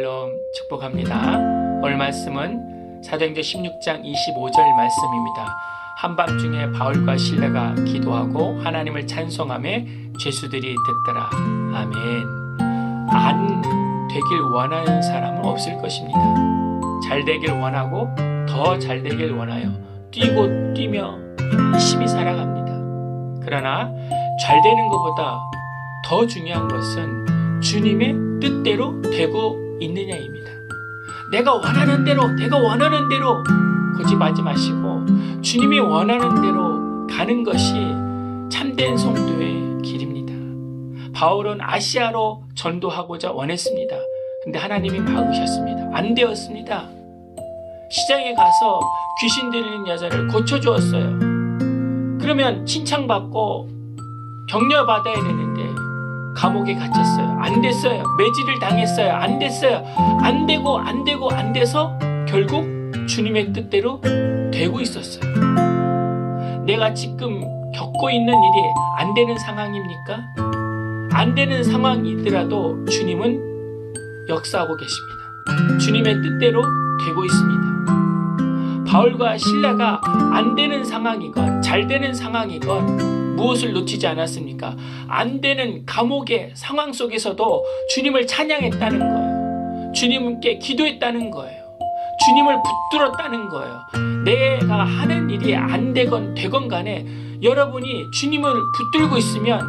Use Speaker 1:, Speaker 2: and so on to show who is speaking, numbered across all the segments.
Speaker 1: 샬롬 축복합니다. 오늘 말씀은 사도행전 16장 25절 말씀입니다. 한밤중에 바울과 신라가 기도하고 하나님을 찬송함에 죄수들이 듣더라. 아멘. 안 되길 원하는 사람은 없을 것입니다. 잘 되길 원하고 더 잘 되길 원하여 뛰고 뛰며 열심히 살아갑니다. 그러나 잘 되는 것보다 더 중요한 것은 주님의 뜻대로 되고 있느냐입니다. 내가 원하는 대로, 내가 원하는 대로 고집하지 마시고 주님이 원하는 대로 가는 것이 참된 성도의 길입니다. 바울은 아시아로 전도하고자 원했습니다. 근데 하나님이 막으셨습니다. 안 되었습니다. 시장에 가서 귀신 들리는 여자를 고쳐주었어요. 그러면 칭찬받고 격려받아야 되는데 감옥에 갇혔어요. 안 됐어요. 매질을 당했어요. 안 됐어요. 안 되고 안 되고 안 돼서 결국 주님의 뜻대로 되고 있었어요. 내가 지금 겪고 있는 일이 안 되는 상황입니까? 안 되는 상황이더라도 주님은 역사하고 계십니다. 주님의 뜻대로 되고 있습니다. 바울과 신라가 안 되는 상황이건 잘 되는 상황이건 무엇을 놓치지 않았습니까? 안 되는 감옥의 상황 속에서도 주님을 찬양했다는 거예요. 주님께 기도했다는 거예요. 주님을 붙들었다는 거예요. 내가 하는 일이 안 되건 되건 간에 여러분이 주님을 붙들고 있으면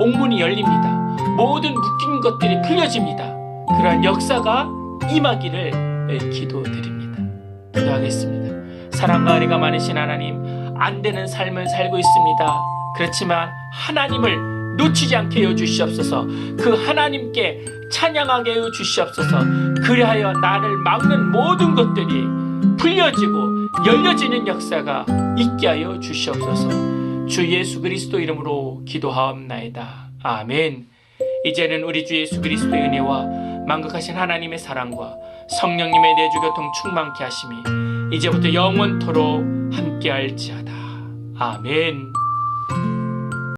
Speaker 1: 옥문이 열립니다. 모든 묶인 것들이 풀려집니다. 그러한 역사가 임하기를 기도드립니다. 기도하겠습니다. 사랑과 은혜가 많으신 하나님, 안 되는 삶을 살고 있습니다. 그렇지만 하나님을 놓치지 않게 해 주시옵소서. 그 하나님께 찬양하게 해 주시옵소서. 그리하여 나를 막는 모든 것들이 풀려지고 열려지는 역사가 있게 하여 주시옵소서. 주 예수 그리스도 이름으로 기도하옵나이다. 아멘. 이제는 우리 주 예수 그리스도의 은혜와 만극하신 하나님의 사랑과 성령님의 내주 교통 충만케 하심이 이제부터 영원토록 함께할지어다. 아멘.